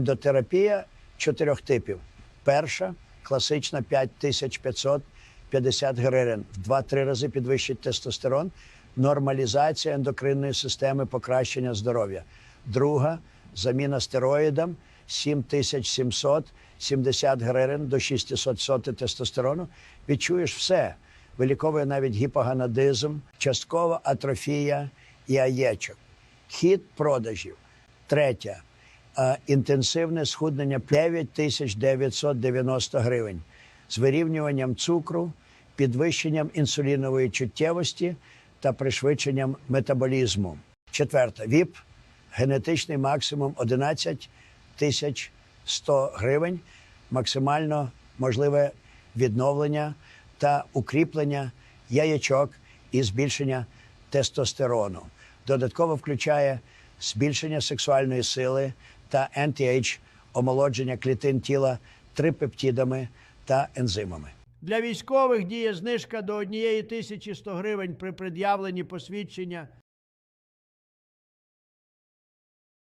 Ендотерапія чотирьох типів. Перша класична 5550 гривень. В 2-3 рази підвищить тестостерон, нормалізація ендокринної системи, покращення здоров'я. Друга заміна стероїдам 7770 гривень до 600 соти тестостерону. Відчуєш все. Виліковує навіть гіпоганадизм, часткова атрофія яєчок. Хід продажів. Третя інтенсивне схуднення 9990 гривень з вирівнюванням цукру, підвищенням інсулінової чуттєвості та пришвидшенням метаболізму. Четверта ВІП генетичний максимум 11 тисяч 100 гривень, максимально можливе відновлення та укріплення яєчок і збільшення тестостерону. Додатково включає збільшення сексуальної сили та anti-age омолодження клітин тіла трипептідами та ензимами. Для військових діє знижка до 1100 гривень при пред'явленні посвідчення